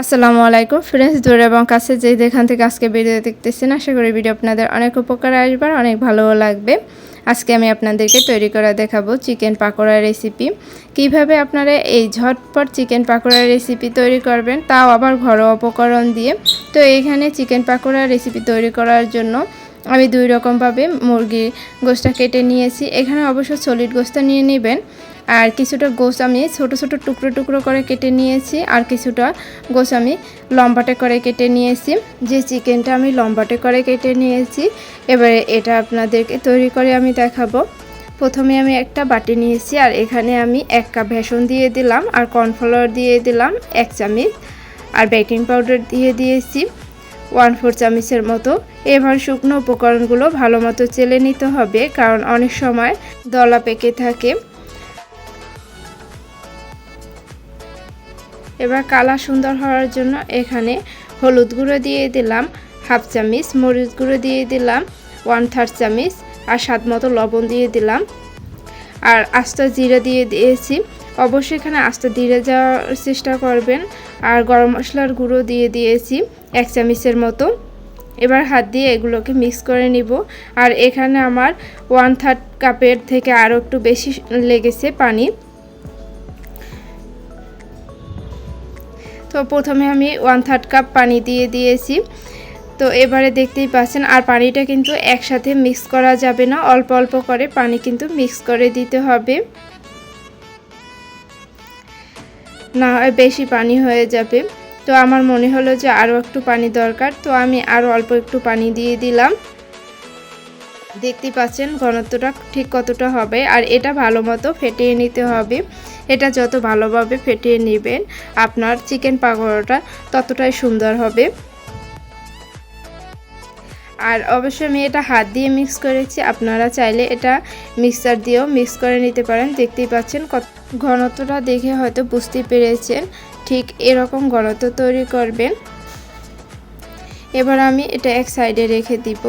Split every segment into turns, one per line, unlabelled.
আসসালামু আলাইকুম। ফ্রেন্ডস দূর এবং কাছে যে যেখান থেকে আজকে ভিডিও দেখতেছেন, আশা করি ভিডিও আপনাদের অনেক উপকার আসবে আর অনেক ভালোও লাগবে। আজকে আমি আপনাদেরকে তৈরি করা দেখাবো চিকেন পাকোড়ার রেসিপি কীভাবে আপনারা এই ঝটপট চিকেন পাকোড়ার রেসিপি তৈরি করবেন, তাও আবার ঘরোয়া উপকরণ দিয়ে। তো এইখানে চিকেন পাকোড়ার রেসিপি তৈরি করার জন্য আমি দুই রকমভাবে মুরগির গোশটা কেটে নিয়েছি। এখানে অবশ্য সলিড গোশটা নিয়ে নেবেন। আর কিছুটা গোস আমি ছোট ছোট টুকরো টুকরো করে কেটে নিয়েছি, আর কিছুটা গোস আমি লম্বাটে করে কেটে নিয়েছি। যে চিকেনটা আমি লম্বাটে করে কেটে নিয়েছি, এবারে এটা আপনাদেরকে তৈরি করে আমি দেখাবো। প্রথমে আমি একটা বাটি নিয়েছি, আর এখানে আমি এক কাপ ভেসন দিয়ে দিলাম, আর কর্নফ্লাওয়ার দিয়ে দিলাম এক চামচ, আর বেকিং পাউডার দিয়ে দিয়েছি, ওয়ান ফোর চামচের মতো। এবার শুকনো উপকরণগুলো ভালো মতো চেলে নিতে হবে, কারণ অনেক সময় দলা পেকে থাকে। এবার কালার সুন্দর হওয়ার জন্য এখানে হলুদ গুঁড়ো দিয়ে দিলাম, হাফ চামিচ, মরিচ গুঁড়ো দিয়ে দিলাম ওয়ান থার্ড চামিচ আর স্বাদ মতো লবণ দিয়ে দিলাম। আর আস্ত জিরে দিয়ে দিয়েছি। অবশ্যই এখানে আস্ত জিরে যাওয়ার চেষ্টা করবেন। আর গরম মশলার গুঁড়ো দিয়ে দিয়েছি, এক চামচের মতো। এবার হাত দিয়ে এগুলোকে মিক্স করে নিব। আর এখানে আমার ওয়ান থার্ড কাপের থেকে আরও একটু বেশি লেগেছে পানি। তো প্রথমে আমি ওয়ান থার্ড কাপ পানি দিয়ে দিয়েছি। তো এবারে দেখতেই পাচ্ছেন, আর পানিটা কিন্তু একসাথে মিক্স করা যাবে না, অল্প অল্প করে পানি কিন্তু মিক্স করে দিতে হবে। না হয় বেশি পানি হয়ে যাবে। তো আমার মনে হলো যে আরও একটু পানি দরকার, তো আমি আরও অল্প একটু পানি দিয়ে দিলাম। দেখতেই পাচ্ছেন ঘনত্বটা ঠিক কতটা হবে আর এটা ভালো মতো ফেটিয়ে নিতে হবে। এটা যত ভালোভাবে ফেটিয়ে নেবেন, আপনার চিকেন পাকোড়াটা ততটাই সুন্দর হবে। আর অবশ্যই আমি এটা হাত দিয়ে মিক্স করেছি, আপনারা চাইলে এটা মিক্সার দিয়েও মিক্স করে নিতে পারেন। দেখতেই পাচ্ছেন কত ঘনত্বটা দেখে হয়তো বুঝতে পেরেছেন, ঠিক এরকম ঘনত্ব তৈরি করবেন। এবার আমি এটা এক সাইডে রেখে দিব।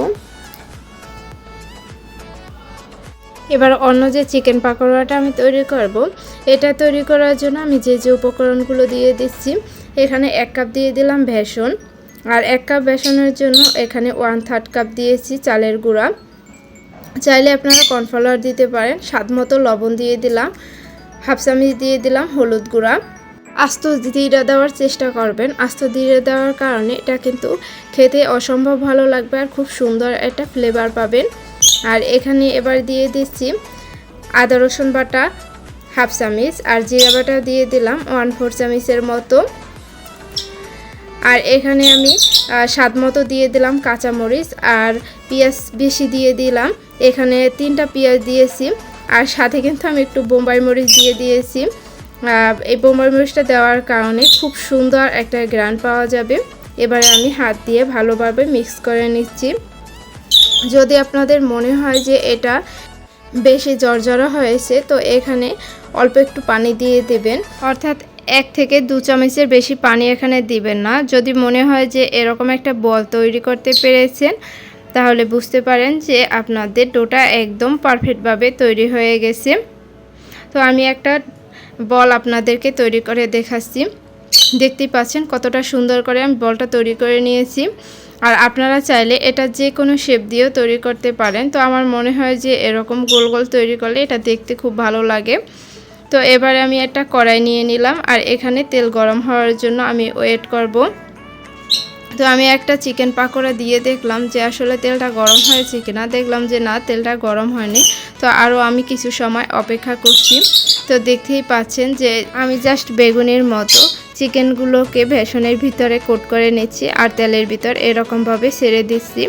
এবার অন্য যে চিকেন পাকোড়াটা আমি তৈরি করব, এটা তৈরি করার জন্য আমি যে যে উপকরণগুলো দিয়ে দিচ্ছি, এখানে এক কাপ দিয়ে দিলাম বেসন। আর এক কাপ বেসনের জন্য এখানে ওয়ান থার্ড কাপ দিয়েছি চালের গুঁড়া। চাইলে আপনারা কর্নফ্লাওয়ার দিতে পারেন, স্বাদ মতো লবণ দিয়ে দিলাম হাফ চামচ দিয়ে দিলাম হলুদ গুঁড়া। আস্ত ধীরে দেওয়ার চেষ্টা করবেন। আস্ত ধীরে দেওয়ার কারণে এটা কিন্তু খেতে অসম্ভব ভালো লাগবে আর খুব সুন্দর একটা ফ্লেভার পাবেন। আর এখানে এবার দিয়ে দিচ্ছি আদা, রসুন বাটা, হাফ চামিচ, আর জিরা বাটা দিয়ে দিলাম ওয়ান ফোর চামিচের মতো। আর এখানে আমি স্বাদ মতো দিয়ে দিলাম কাঁচামরিচ, আর পেঁয়াজ বেশি দিয়ে দিলাম। এখানে তিনটা পেঁয়াজ দিয়েছি, আর সাথে কিন্তু আমি একটু বোম্বাই মরিচ দিয়ে দিয়েছি। এই বোম্বাই মরিচটা দেওয়ার কারণে খুব সুন্দর একটা গ্রান পাওয়া যাবে। এবারে আমি হাত দিয়ে ভালোভাবে মিক্স করে নিচ্ছি। যদি আপনাদের মনে হয় যে এটা বেশি জর্জরা হয়েছে, তো এখানে অল্প একটু পানি দিয়ে দেবেন। অর্থাৎ এক থেকে দু চামচের বেশি পানি এখানে দিবেন না। যদি মনে হয় যে এরকম একটা বল তৈরি করতে পেরেছেন, তাহলে বুঝতে পারেন যে আপনাদের ডোটা একদম পারফেক্টভাবে তৈরি হয়ে গেছে। তো আমি একটা বল আপনাদেরকে তৈরি করে দেখাচ্ছি। দেখতেই পাচ্ছেন কতটা সুন্দর করে আমি বলটা তৈরি করে নিয়েছি। আর আপনারা চাইলে এটা যে কোনো শেপ দিয়েও তৈরি করতে পারেন। তো আমার মনে হয় যে এরকম গোল গোল তৈরি করলে এটা দেখতে খুব ভালো লাগে। তো এবারে আমি একটা কড়াই নিয়ে নিলাম আর এখানে তেল গরম হওয়ার জন্য আমি ওয়েট করব। তো আমি একটা চিকেন পাকোড়া দিয়ে দেখলাম যে আসলে তেলটা গরম হয়েছে কিনা। দেখলাম যে না, তেলটা গরম হয়নি। তো আরও আমি কিছু সময় অপেক্ষা করছি। তো দেখতেই পাচ্ছেন যে আমি জাস্ট বেগুনের মতো চিকেনগুলোকে ভেষনের ভিতরে কোট করে নিচ্ছি আর তেলের ভিতর এরকমভাবে ছেড়ে দিচ্ছি।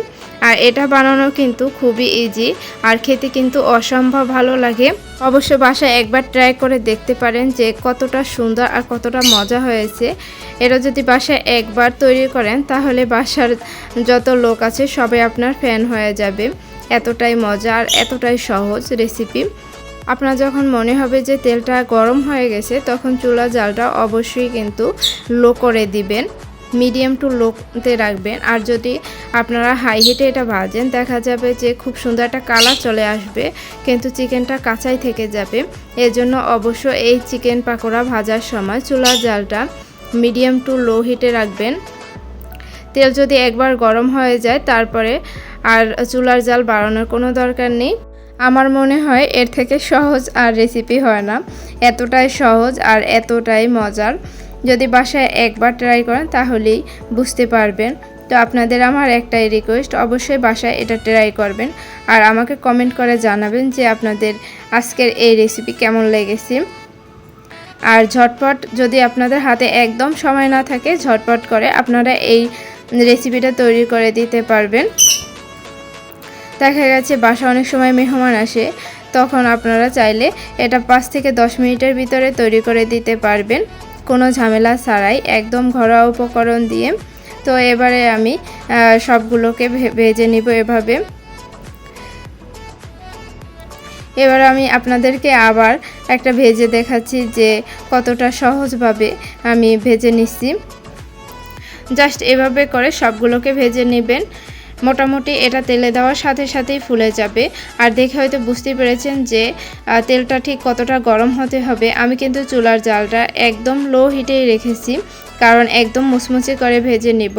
আর এটা বানানো কিন্তু খুবই ইজি আর খেতে কিন্তু অসম্ভব ভালো লাগে। অবশ্য বাসায় একবার ট্রাই করে দেখতে পারেন যে কতটা সুন্দর আর কতটা মজা হয়েছে। এটা যদি বাসায় একবার তৈরি করেন তাহলে বাসার যত লোক আছে সবাই আপনার ফ্যান হয়ে যাবে। এতটাই মজা আর এতটাই সহজ রেসিপি আপনার যখন মনে হবে যে তেলটা গরম হয়ে গেছে, তখন চুলা জালটা অবশ্যই কিন্তু লো করে দিবেন। মিডিয়াম টু লোতে রাখবেন। আর যদি আপনারা হাই হিটে এটা ভাজেন, দেখা যাবে যে খুব সুন্দর একটা কালার চলে আসবে, কিন্তু চিকেনটা কাঁচাই থেকে যাবে। এজন্য অবশ্য এই চিকেন পাকোড়া ভাজার সময় চুলার জালটা মিডিয়াম টু লো হিটে রাখবেন। তেল যদি একবার গরম হয়ে যায়, তারপরে আর চুলার জাল বাড়ানোর কোনো দরকার নেই। আমার মনে হয় এর থেকে সহজ আর রেসিপি হয় না। এতটাই সহজ আর এতটাই মজার। যদি বাসায় একবার ট্রাই করেন, তাহলেই বুঝতে পারবেন। তো আপনাদের আমার একটাই রিকোয়েস্ট অবশ্যই বাসায় এটা ট্রাই করবেন। আর আমাকে কমেন্ট করে জানাবেন যে আপনাদের আজকের এই রেসিপি কেমন লেগেছে। আর ঝটপট যদি আপনাদের হাতে একদম সময় না থাকে, ঝটপট করে আপনারা এই রেসিপিটা তৈরি করে দিতে পারবেন। দেখা গেছে বাসা অনেক সময় মেহমান আসে, তখন আপনারা চাইলে এটা পাঁচ থেকে দশ মিনিটের ভিতরে তৈরি করে দিতে পারবেন। কোনো ঝামেলা ছাড়াই একদম ঘরোয়া উপকরণ দিয়ে। তো এবারে আমি সবগুলোকে ভেজে নিব এভাবে। এবার আমি আপনাদেরকে আবার একটা ভেজে দেখাচ্ছি যে কতটা সহজভাবে আমি ভেজে নিচ্ছি। জাস্ট এভাবে করে সবগুলোকে ভেজে নেবেন। মোটামুটি এটা তেলে দেওয়ার সাথে সাথেই ফুলে যাবে। আর দেখে হয়তো বুঝতে পেরেছেন যে তেলটা ঠিক কতটা গরম হতে হবে। আমি কিন্তু চুলার জালটা একদম লো হিটেই রেখেছি, কারণ একদম মুচমুচে করে ভেজে নেব।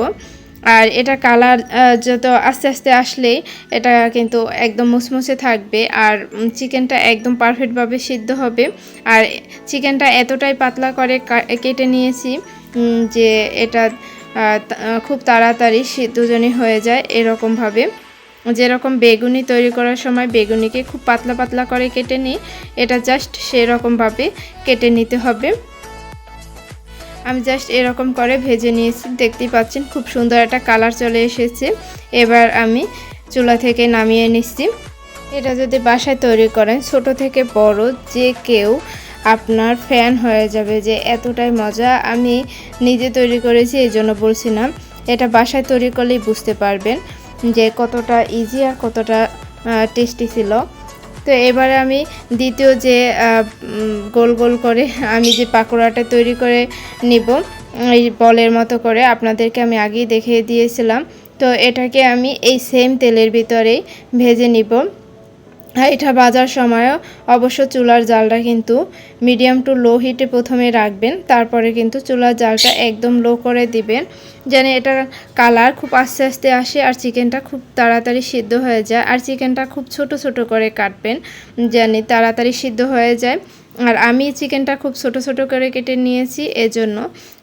আর এটা কালার যত আস্তে আস্তে আসলেই এটা কিন্তু একদম মুচমুচে থাকবে। আর চিকেনটা একদম পারফেক্টভাবে সিদ্ধ হবে। আর চিকেনটা এতটাই পাতলা করে কেটে নিয়েছি যে এটা খুব তাড়াতাড়ি সিদ্ধজনী হয়ে যায় এরকমভাবে। যেরকম বেগুনি তৈরি করার সময় বেগুনিকে খুব পাতলা পাতলা করে কেটে নিই, এটা জাস্ট সেরকমভাবে কেটে নিতে হবে। আমি জাস্ট এরকম করে ভেজে নিয়েছি, দেখতেই পাচ্ছেন খুব সুন্দর একটা কালার চলে এসেছে। এবার আমি চুলা থেকে নামিয়ে নিচ্ছি। এটা যদি বাসায় তৈরি করেন, ছোট থেকে বড় যে কেউ আপনার ফ্যান হয়ে যাবে যে এতটাই মজা আমি নিজে তৈরি করেছি, এই জন্য বলছি না। এটা বাসায় তৈরি করলেই বুঝতে পারবেন যে কতটা ইজি আর কতটা টেস্টি ছিল। তো এবারে আমি দ্বিতীয় যে গোল গোল করে আমি যে পাকোড়াটা তৈরি করে নিব, এই বলের মতো করে আপনাদেরকে আমি আগেই দেখিয়ে দিয়েছিলাম। তো এটাকে আমি এই সেম তেলের ভিতরেই ভেজে নিব। এটা বাজার সময়ও। অবশ্য চুলার জালটা কিন্তু মিডিয়াম টু লো হিটে প্রথমে রাখবেন, তারপরে কিন্তু চুলার জালটা একদম লো করে দিবেন, যেন এটা কালার খুব আস্তে আস্তে আসে আর চিকেনটা খুব তাড়াতাড়ি সিদ্ধ হয়ে যায়। আর চিকেনটা খুব ছোট ছোট করে কাটবেন জানি তাড়াতাড়ি সিদ্ধ হয়ে যায়। আর আমি চিকেনটা খুব ছোট ছোট করে কেটে নিয়েছি, এজন্য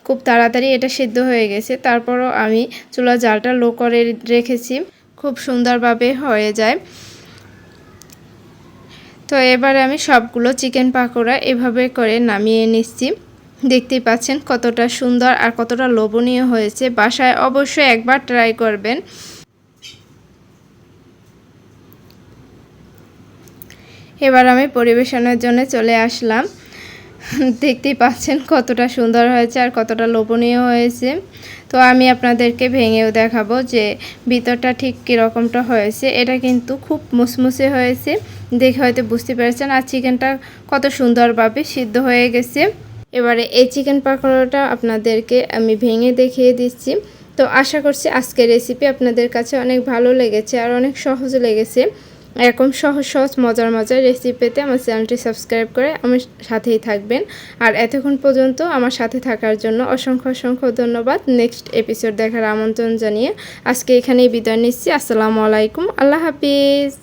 খুব তাড়াতাড়ি এটা সিদ্ধ হয়ে গেছে। তারপরও আমি চুলার জালটা লো করে রেখেছি, খুব সুন্দরভাবে হয়ে যায়। তো এবারে আমি সবগুলো চিকেন পাকোড়া এভাবে করে নামিয়ে নিচ্ছি। দেখতেই পাচ্ছেন কতটা সুন্দর আর কতটা লোভনীয় হয়েছে। বাসায় অবশ্যই একবার ট্রাই করবেন। এবার আমি পরিবেশনের জন্য চলে আসলাম। দেখতেই পাচ্ছেন কতটা সুন্দর হয়েছে আর কতটা লোভনীয় হয়েছে। তো আমি আপনাদেরকে ভেঙেও দেখাবো যে ভিতরটা ঠিক কীরকমটা হয়েছে। এটা কিন্তু খুব মুসমুসে হয়েছে। দেখে হয়তো বুঝতে পেরেছেন, আর চিকেনটা কত সুন্দরভাবে সিদ্ধ হয়ে গেছে। এবারে এই চিকেন পাকোড়াটা আপনাদেরকে আমি ভেঙে দেখিয়ে দিচ্ছি। তো আশা করছি আজকের রেসিপি আপনাদের কাছে অনেক ভালো লেগেছে আর অনেক সহজ লেগেছে। এরকম সহজ সহজ, মজার মজার রেসিপি পেতে আমার চ্যানেলটি সাবস্ক্রাইব করে আমার সাথেই থাকবেন। আর এতক্ষণ পর্যন্ত আমার সাথে থাকার জন্য অসংখ্য অসংখ্য ধন্যবাদ। নেক্সট এপিসোড দেখার আমন্ত্রণ জানিয়ে আজকে এখানেই বিদায় নিচ্ছি। আসসালামু আলাইকুম। আল্লাহ হাফিজ।